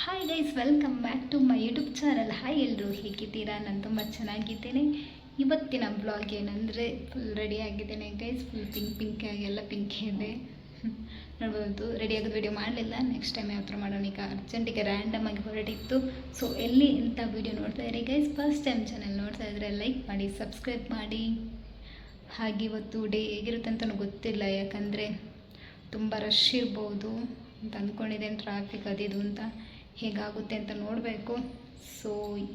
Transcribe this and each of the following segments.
Hi guys welcome back to my YouTube channel hi ಎಲ್ಲರೂ ಹೇಗಿದ್ದೀರಾ? ನಾನು ತುಂಬ ಚೆನ್ನಾಗಿದ್ದೇನೆ. ಇವತ್ತಿನ ಬ್ಲಾಗ್ ಏನಂದರೆ ಫುಲ್ ರೆಡಿ ಆಗಿದ್ದೇನೆ ಗೈಸ್ ಫುಲ್ ಪಿಂಕ್ ಪಿಂಕ್ ಎಲ್ಲ ಪಿಂಕ್ ಇದೆ. ನೋಡ್ಬೋದು ರೆಡಿ ಆಗೋದು ವಿಡಿಯೋ ಮಾಡಲಿಲ್ಲ. ನೆಕ್ಸ್ಟ್ ಟೈಮ್ ಯಾವ ಥರ ಮಾಡೋಣ. ಈಗ ಅರ್ಜೆಂಟಿಗೆ ರ್ಯಾಂಡಮ್ ಆಗಿ ಹೊರಟಿತ್ತು. ಸೊ ಎಲ್ಲಿ ಇಂಥ ವೀಡಿಯೋ ನೋಡ್ತಾ ಇರಿ ಗೈಸ್ ಫಸ್ಟ್ ಟೈಮ್ ಚಾನಲ್ ನೋಡ್ತಾ ಇದ್ರೆ ಲೈಕ್ ಮಾಡಿ ಸಬ್ಸ್ಕ್ರೈಬ್ ಮಾಡಿ. ಹಾಗೆ ಇವತ್ತು ಡೇ ಹೇಗಿರುತ್ತೆ ಅಂತಲೂ ಗೊತ್ತಿಲ್ಲ. ಯಾಕಂದರೆ ತುಂಬ ರಶ್ ಇರ್ಬೋದು ಅಂತ ಅಂದ್ಕೊಂಡಿದ್ದೇನೆ ಟ್ರಾಫಿಕ್ ಅದಿದು ಅಂತ. ಹೇಗಾಗುತ್ತೆ ಅಂತ ನೋಡಬೇಕು. ಸೊ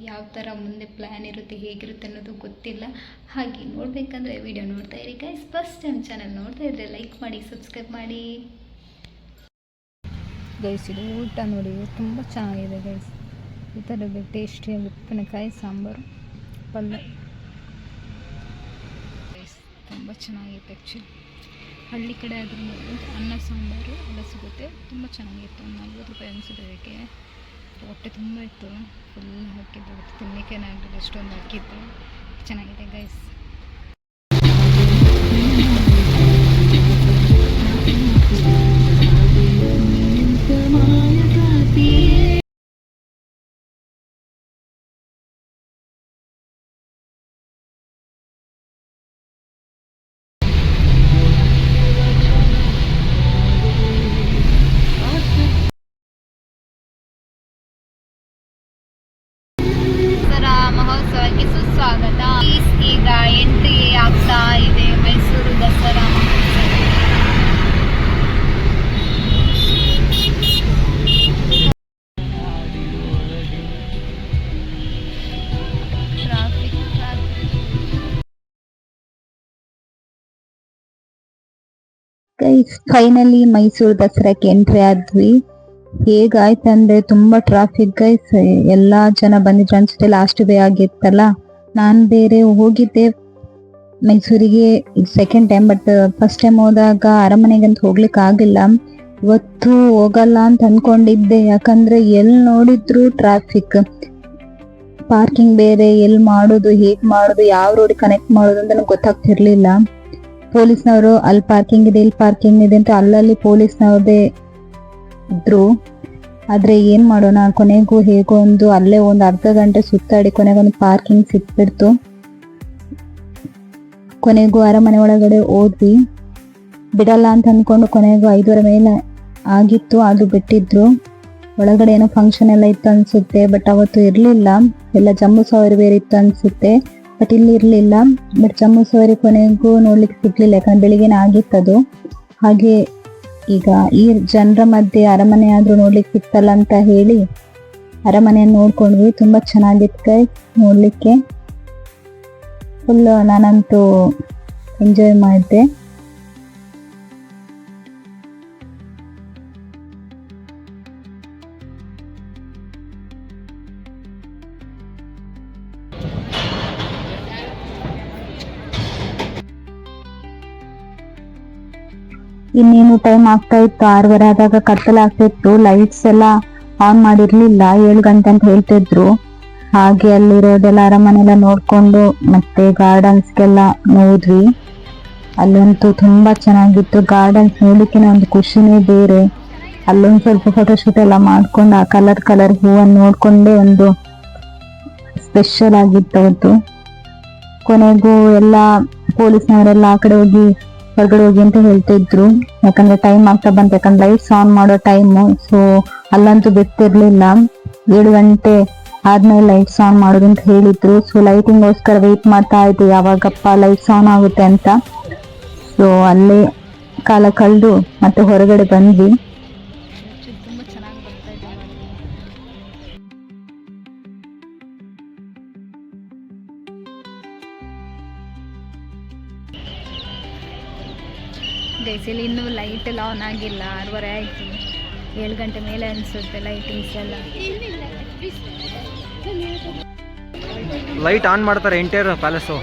ಯಾವ ಥರ ಮುಂದೆ ಪ್ಲ್ಯಾನ್ ಇರುತ್ತೆ, ಹೇಗಿರುತ್ತೆ ಅನ್ನೋದು ಗೊತ್ತಿಲ್ಲ. ಹಾಗೆ ನೋಡಬೇಕಂದ್ರೆ ವಿಡಿಯೋ ನೋಡ್ತಾ ಇರಿ ಗೈಸ್ ಫಸ್ಟ್ ಟೈಮ್ ಚಾನಲ್ ನೋಡ್ತಾ ಇದ್ದರೆ ಲೈಕ್ ಮಾಡಿ ಸಬ್ಸ್ಕ್ರೈಬ್ ಮಾಡಿ. ಗೈಸ್ ಇದು ಊಟ ನೋಡಿ, ತುಂಬ ಚೆನ್ನಾಗಿದೆ ಗೈಸ್ ಈ ಥರದ ಟೇಸ್ಟಿಯಾಗಿ ಉಪ್ಪಿನಕಾಯಿ, ಸಾಂಬಾರು, ಪಲ್ಯ. ಗೈಸ್ ತುಂಬ ಚೆನ್ನಾಗಿತ್ತು ಆ್ಯಕ್ಚುಲಿ ಹಳ್ಳಿ ಕಡೆ ಆದ್ರೂ ಅನ್ನ, ಸಾಂಬಾರು ಎಲ್ಲ ಸಿಗುತ್ತೆ. ತುಂಬ ಚೆನ್ನಾಗಿತ್ತು ಒಂದು ನಲ್ವತ್ತು ರೂಪಾಯಿ ಅನಿಸುತ್ತೆ ಅದಕ್ಕೆ. ಹೊಟ್ಟೆ ತುಂಬ ಇತ್ತು. ಫುಲ್ ಹಾಕಿದ್ದು ತಿನ್ನಲಿಕ್ಕೆ ಆಗಲಿಲ್ಲ ಎಷ್ಟೊಂದು ಹಾಕಿದ್ದು. ಚೆನ್ನಾಗಿದೆ ಗೈಸ್ ಫೈನಲಿ ಮೈಸೂರು ದಸರಾಕ್ಕೆ ಎಂಟ್ರಿ ಆದ್ವಿ. ಹೇಗಾಯ್ತಂದ್ರೆ ತುಂಬಾ ಟ್ರಾಫಿಕ್ ಗೈಸ್ ಎಲ್ಲಾ ಜನ ಬಂದಿದ್ರು. ಅನ್ಸುತ್ತೆ ಲಾಸ್ಟ್ ಡೇ ಆಗಿತ್ತಲ್ಲ, ನಾನ್ ಬೇರೆ ಹೋಗಿದ್ದೆ. ಮೈಸೂರಿಗೆ second time but first time ಹೋದಾಗ ಅಂತ ಹೋಗ್ಲಿಕ್ಕೆ ಆಗಿಲ್ಲ. ಇವತ್ತು ಹೋಗಲ್ಲ ಅಂತ ಅನ್ಕೊಂಡಿದ್ದೆ. ಯಾಕಂದ್ರೆ ಎಲ್ ನೋಡಿದ್ರು ಟ್ರಾಫಿಕ್ ಪಾರ್ಕಿಂಗ್ ಬೇರೆ, ಎಲ್ ಮಾಡೋದು, ಹೇಗ್ ಮಾಡೋದು, ಯಾವ ರೋಡ್ ಕನೆಕ್ಟ್ ಮಾಡೋದು ಅಂತ ನಂಗೆ ಗೊತ್ತಾಗ್ತಿರ್ಲಿಲ್ಲ. ಪೊಲೀಸ್ನವರು ಅಲ್ಲಿ ಪಾರ್ಕಿಂಗ್ ಇದೆ, ಇಲ್ಲಿ ಪಾರ್ಕಿಂಗ್ ಇದೆ ಅಂತ ಅಲ್ಲಲ್ಲಿ ಪೊಲೀಸ್ನವ್ರದೇ ಇದ್ರು. ಆದರೆ ಏನು ಮಾಡೋಣ, ಕೊನೆಗೂ ಹೇಗೋ ಒಂದು ಅಲ್ಲೇ ಒಂದು ಅರ್ಧ ಗಂಟೆ ಸುತ್ತಾಡಿ ಕೊನೆಗೊಂದು ಪಾರ್ಕಿಂಗ್ ಸಿಕ್ಬಿಡ್ತು. ಕೊನೆಗೂ ಅರಮನೆ ಒಳಗಡೆ ಹೋದ್ವಿ. ಬಿಡಲ್ಲ ಅಂತ ಅಂದ್ಕೊಂಡು ಕೊನೆಗೂ ಐದೂವರೆ ಮೇಲೆ ಆಗಿತ್ತು ಅದು ಬಿಟ್ಟಿದ್ರು. ಒಳಗಡೆ ಏನೋ ಫಂಕ್ಷನ್ ಎಲ್ಲ ಇತ್ತು ಅನ್ಸುತ್ತೆ ಬಟ್ ಅವತ್ತು ಇರಲಿಲ್ಲ. ಎಲ್ಲ ಜಮ್ಮು ಸಾವಿರ ಬೇರೆ ಇತ್ತು ಅನ್ಸುತ್ತೆ. ಬಟ್ ಇಲ್ಲಿ ಇರಲಿಲ್ಲ. ಬಟ್ ಜಮ್ಮು ಸವಾರಿ ಕೊನೆಗೂ ನೋಡ್ಲಿಕ್ಕೆ ಸಿಗ್ಲಿಲ್ಲ. ಯಾಕಂದ್ರೆ ಬೆಳಿಗ್ಗೆನೆ ಆಗಿತ್ತದು. ಹಾಗೆ ಈಗ ಈ ಜನರ ಮಧ್ಯೆ ಅರಮನೆ ಆದರೂ ನೋಡ್ಲಿಕ್ಕೆ ಸಿಕ್ತಲ್ಲ ಅಂತ ಹೇಳಿ ಅರಮನೆಯನ್ನು ನೋಡ್ಕೊಂಡ್ವಿ. ತುಂಬಾ ಚೆನ್ನಾಗಿತ್ತು ನೋಡ್ಲಿಕ್ಕೆ. ಫುಲ್ ನಾನಂತೂ ಎಂಜಾಯ್ ಮಾಡಿದೆ ಇನ್ನೇನು ಟೈಮ್ ಆಗ್ತಾ ಇತ್ತು? ಆರೂವರೆ ಆದಾಗ ಕತ್ತಲಾಗ್ತಿತ್ತು ಲೈಟ್ಸ್ ಎಲ್ಲ ಆನ್ ಮಾಡಿರ್ಲಿಲ್ಲ. ಏಳು ಗಂಟೆ ಅಂತ ಹೇಳ್ತಿದ್ರು. ಹಾಗೆ ಅಲ್ಲಿರೋದೆಲ್ಲ ಅರಮನೆಲ್ಲ ನೋಡ್ಕೊಂಡು ಮತ್ತೆ ಗಾರ್ಡನ್ಸ್ಗೆಲ್ಲ ನೋಡ್ರಿ ಅಲ್ಲಂತೂ ತುಂಬಾ ಚೆನ್ನಾಗಿತ್ತು. ಗಾರ್ಡನ್ಸ್ ನೋಡ್ಲಿಕ್ಕೆ ಒಂದು ಖುಷಿನೇ ಬೇರೆ. ಅಲ್ಲೊಂದು ಸ್ವಲ್ಪ ಫೋಟೋಶೂಟ್ ಎಲ್ಲ ಮಾಡ್ಕೊಂಡು ಆ ಕಲರ್ ಕಲರ್ ಹೂವನ್ನು ನೋಡ್ಕೊಂಡೇ ಒಂದು ಸ್ಪೆಷಲ್ ಆಗಿತ್ತು ಅವತ್ತು. ಕೊನೆಗೂ ಎಲ್ಲ ಪೊಲೀಸ್ನವರೆಲ್ಲ ಆ ಕಡೆ ಹೋಗಿ ಹೊರಗಡೆ ಹೋಗಿ ಅಂತ ಹೇಳ್ತಿದ್ರು ಯಾಕಂದ್ರೆ ಟೈಮ್ ಆಗ್ತಾ ಬಂತು. ಯಾಕಂದ್ರೆ ಲೈಟ್ಸ್ ಆನ್ ಮಾಡೋ ಟೈಮು ಸೊ ಅಲ್ಲಂತೂ ಬಿಡ್ತಿರ್ಲಿಲ್ಲ. ಏಳು ಗಂಟೆ ಆದ್ಮೇಲೆ ಲೈಟ್ಸ್ ಆನ್ ಮಾಡೋದು ಅಂತ ಹೇಳಿದ್ರು. ಸೊ ಲೈಟಿಂಗೋಸ್ಕರ ವೆಯ್ಟ್ ಮಾಡ್ತಾ ಇದ್ದೆ. ಯಾವಾಗಪ್ಪ ಲೈಟ್ಸ್ ಆನ್ ಆಗುತ್ತೆ ಅಂತ. ಸೊ ಅಲ್ಲೇ ಕಾಲ ಕಳೆದು ಮತ್ತೆ ಹೊರಗಡೆ ಬಂದ್ವಿ. ಗೈಸಲ್ಲಿ ಇನ್ನೂ ಲೈಟ್ ಎಲ್ಲ ಆನ್ ಆಗಿಲ್ಲ, ಆರೂವರೆ ಆಯಿತು. ಏಳು ಗಂಟೆ ಮೇಲೆ ಅನಿಸುತ್ತೆ ಲೈಟಿಂಗ್ಸ್ ಎಲ್ಲ. ಲೈಟ್ ಆನ್ ಮಾಡ್ತಾರೆ ಎಂಟೈರ್ ಪ್ಯಾಲೇಸು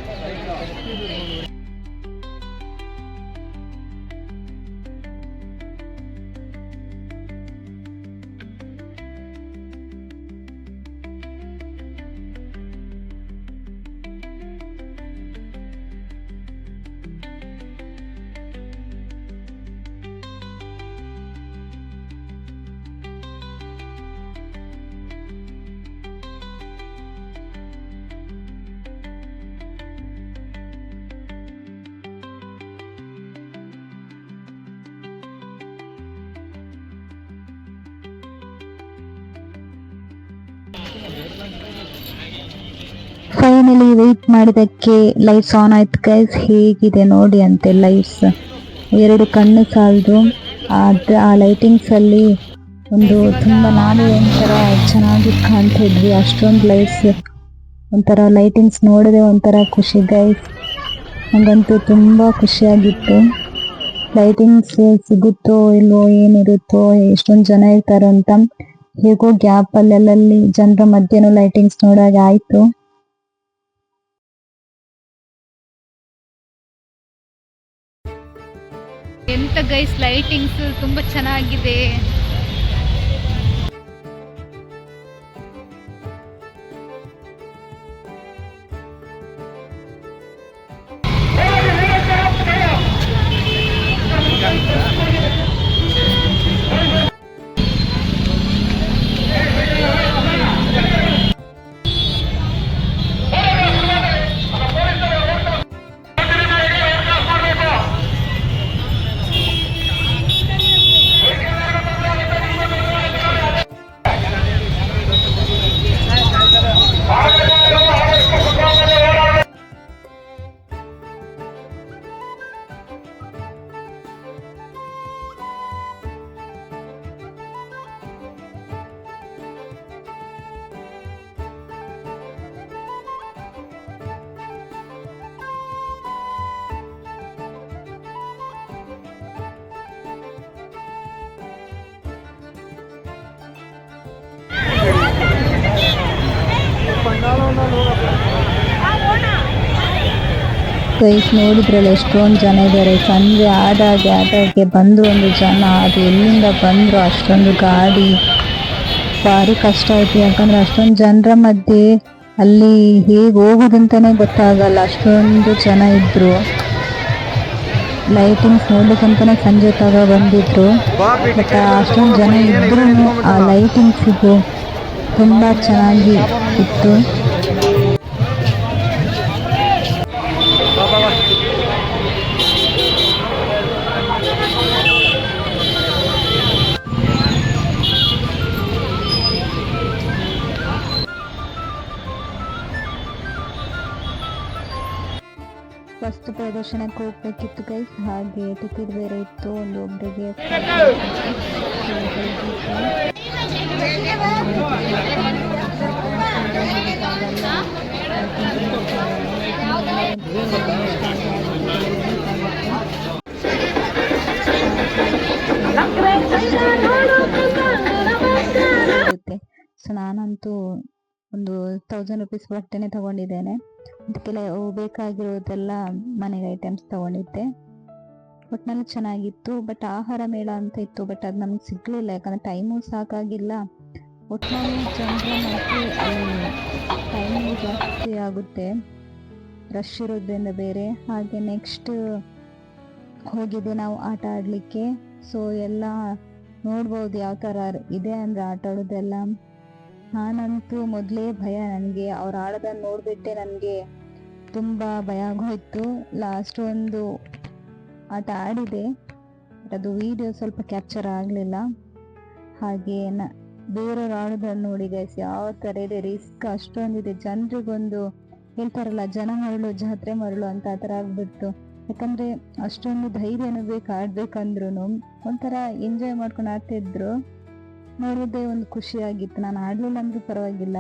ಫೈನಲಿ ವೆಯ್ಟ್ ಮಾಡಿದಕ್ಕೆ ಲೈಟ್ಸ್ ಆನ್ ಆಯ್ತು ಗೈಸ್ ಹೇಗಿದೆ ನೋಡಿ ಅಂತೆ ಲೈಟ್ಸ್ ಎರಡು ಕಣ್ಣು ಸಾಲದು. ಅದು ಆ ಲೈಟಿಂಗ್ಸ್ ಅಲ್ಲಿ ಒಂದು ತುಂಬ ನಾನು ಒಂಥರ ಚೆನ್ನಾಗಿ ಕಾಣ್ತಿದ್ವಿ ಅಷ್ಟೊಂದು ಲೈಟ್ಸ್ ಒಂಥರ ಲೈಟಿಂಗ್ಸ್ ನೋಡಿದೆ ಒಂಥರ ಖುಷಿ ಗೈಸ್ ನನಗಂತೂ ತುಂಬ ಖುಷಿಯಾಗಿತ್ತು. ಲೈಟಿಂಗ್ಸ್ ಸಿಗುತ್ತೋ ಇಲ್ವೋ, ಏನಿರುತ್ತೋ, ಎಷ್ಟೊಂದು ಜನ ಇರ್ತಾರೋ ಅಂತ ಹೇಗೋ ಗ್ಯಾಪ್ ಅಲ್ಲೆಲ್ಲಲ್ಲಿ ಜನರ ಮಧ್ಯಾಹ್ನ ಲೈಟಿಂಗ್ಸ್ ನೋಡಾಗ ಆಯ್ತು. ಎಂತ ಗೈಸ್ ಲೈಟಿಂಗ್ಸ್ ತುಂಬಾ ಚೆನ್ನಾಗಿದೆ. ಗೈಸ್ ನೋಡಿದ್ರಲ್ಲ, ಎಷ್ಟೊಂದು ಜನ ಇದ್ದಾರೆ ಸಂಜೆ ಆದಾಗೆ ಆದಾಗೆ ಬಂದು ಒಂದು ಜನ. ಅದು ಎಲ್ಲಿಂದ ಬಂದರು? ಅಷ್ಟೊಂದು ಗಾಡಿ. ಭಾರಿ ಕಷ್ಟ ಆಯ್ತು ಯಾಕಂದ್ರೆ ಅಷ್ಟೊಂದು ಜನರ ಮಧ್ಯೆ ಅಲ್ಲಿ ಹೇಗೆ ಹೋಗೋದಂತಾನೆ ಗೊತ್ತಾಗಲ್ಲ. ಅಷ್ಟೊಂದು ಜನ ಇದ್ರು. ಲೈಟಿಂಗ್ಸ್ ನೋಡ್ಲಿಕ್ಕಂತಾನೆ ಸಂಜೆ ತಗ ಬಂದಿದ್ರು. ಬಟ್ ಅಷ್ಟೊಂದು ಜನ ಇದ್ರೂ ಆ ಲೈಟಿಂಗ್ಸಿಗೆ ತುಂಬ ಚೆನ್ನಾಗಿ ಇತ್ತು. ವಸ್ತು ಪ್ರದರ್ಶನಕ್ಕೆ ಹೋಗ್ಬೇಕಿತ್ತು ಗೈಸ್ ಹಾಗೆ ಟಿಕೆಟ್ ಬೇರೆ ಇತ್ತು ಒಂದು ಒಬ್ಬರಿಗೆ ಸೊ ನಾನಂತೂ ಒಂದು ತೌಸಂಡ್ ರುಪೀಸ್ ಬಟ್ಟೆನೆ ತಗೊಂಡಿದ್ದೇನೆ. ಅದಕ್ಕೆಲ್ಲ ಬೇಕಾಗಿರೋದೆಲ್ಲ ಮನೆಗೆ ಐಟಮ್ಸ್ ತಗೊಂಡಿದ್ದೆ. ಒಟ್ನಲ್ಲಿ ಚೆನ್ನಾಗಿತ್ತು ಬಟ್ ಆಹಾರ ಮೇಳ ಅಂತ ಇತ್ತು ಬಟ್ ಅದು ನಮ್ಗೆ ಸಿಗ್ಲಿಲ್ಲ, ಯಾಕಂದ್ರೆ ಟೈಮು ಸಾಕಾಗಿಲ್ಲ. ಒಟ್ನಲ್ಲಿ ಜನರ ಟೈಮು ಜಾಸ್ತಿ ಆಗುತ್ತೆ. ರಶ್ ಇರೋದ್ರಿಂದ ಬೇರೆ. ಹಾಗೆ ನೆಕ್ಸ್ಟ್ ಹೋಗಿದ್ದೆ ನಾವು ಆಟ ಆಡಲಿಕ್ಕೆ. ಸೊ ಎಲ್ಲ ನೋಡ್ಬೋದು ಯಾವ ಥರ ಇದೆ ಅಂದರೆ ಆಟ ಆಡೋದೆಲ್ಲ. ನಾನಂತೂ ಮೊದಲೇ ಭಯ ನನಗೆ. ಅವ್ರು ಆಡೋದನ್ನು ನೋಡಿಬಿಟ್ಟೆ ನನಗೆ. ತುಂಬ ಭಯ ಆಗೋಯ್ತು. ಲಾಸ್ಟ್ ಒಂದು ಆಟ ಆಡಿದೆ. ಅದು ವಿಡಿಯೋ ಸ್ವಲ್ಪ ಕ್ಯಾಪ್ಚರ್ ಆಗಲಿಲ್ಲ. ಹಾಗೆ ನ, ಬೇರೆಯವ್ರು ಆಡೋದನ್ನು ನೋಡಿ ಗೈಸ್ ಯಾವ ಥರ ಇದೆ ರಿಸ್ಕ್ ಅಷ್ಟೊಂದಿದೆ. ಜನರಿಗೊಂದು ಹೇಳ್ತಾರಲ್ಲ, ಜನ ಮರಳು, ಜಾತ್ರೆ ಮರಳು ಅಂತ ಆ ಥರ ಆಗ್ಬಿಡ್ತು. ಯಾಕಂದರೆ ಅಷ್ಟೊಂದು ಧೈರ್ಯನೂ ಬೇಕು ಆಡ್ಬೇಕಂದ್ರೂ ಒಂಥರ ಎಂಜಾಯ್ ಮಾಡ್ಕೊಂಡು ಆಡ್ತಿದ್ರು. ನೋಡೋದೇ ಒಂದು ಖುಷಿಯಾಗಿತ್ತು ನಾನು ಆಡಲಿಲ್ಲ ಅಂದ್ರೂ ಪರವಾಗಿಲ್ಲ.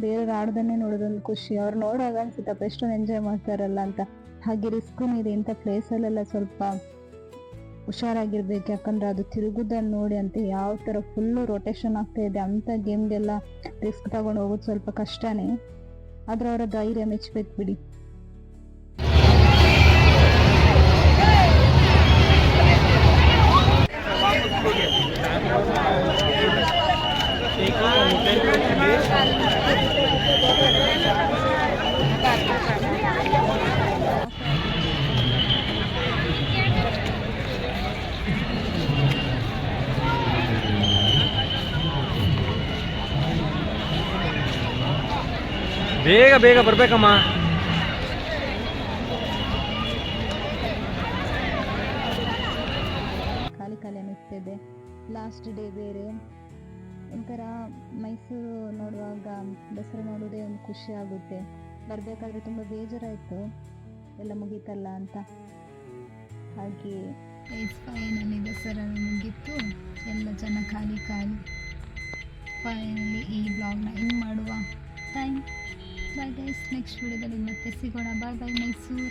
ಬೇರೆಯವ್ರು ಆಡೋದನ್ನೇ ನೋಡೋದೊಂದು ಖುಷಿ. ಅವ್ರು ನೋಡೋವಾಗ ಅನ್ಸುತ್ತಪ್ಪ, ಎಷ್ಟೊಂದು ಎಂಜಾಯ್ ಮಾಡ್ತಾರಲ್ಲ ಅಂತ. ಹಾಗೆ ರಿಸ್ಕೂ ಇದೆ ಇಂಥ ಪ್ಲೇಸಲ್ಲೆಲ್ಲ ಸ್ವಲ್ಪ ಹುಷಾರಾಗಿರ್ಬೇಕು. ಯಾಕಂದ್ರೆ ಅದು ತಿರುಗುದನ್ನು ನೋಡಿ ಅಂತ ಯಾವ ಥರ ಫುಲ್ಲು ರೊಟೇಷನ್ ಆಗ್ತಾ ಇದೆ. ಅಂಥ ಗೇಮ್ಗೆಲ್ಲ ರಿಸ್ಕ್ ತಗೊಂಡು ಹೋಗೋದು ಸ್ವಲ್ಪ ಕಷ್ಟನೇ. ಆದ್ರೆ ಅವರ ಧೈರ್ಯ ಮೆಚ್ಚಬೇಕು ಬಿಡಿ. ಬೇಗ ಬೇಗ ಬರ್ಬೇಕಮ್ಮ. ಖಾಲಿ ಖಾಲಿ ಅನಿಸ್ತಿದೆ ಲಾಸ್ಟ್ ಡೇ ಬೇರೆ. ಒಂಥರ ಮೈಸೂರು ನೋಡುವಾಗ ದಸರಾ ನೋಡೋದೇ ಒಂದು ಖುಷಿ ಆಗುತ್ತೆ. ಬರಬೇಕಾದ್ರೆ ತುಂಬ ಬೇಜಾರಾಯಿತು. ಎಲ್ಲ ಮುಗೀತಲ್ಲ ಅಂತ. ಹಾಗೆ ಫೈನಲಿ ದಸರಾ ಮುಗೀತು. ಎಲ್ಲ ಜನ ಖಾಲಿ ಖಾಲಿ. ಫೈನಲಿ ಈ ಬ್ಲಾಗ್ನ ಇನ್ ಮಾಡುವ ಟೈಮ್ ಬಾಯ್ ಗೈಸ್ ನೆಕ್ಸ್ಟ್ ವಿಡಿಯೋದಲ್ಲಿ ಮತ್ತೆ ಸಿಗೋಣ. ಬಾಯ್ ಬಾಯ್ ಮೈಸೂರು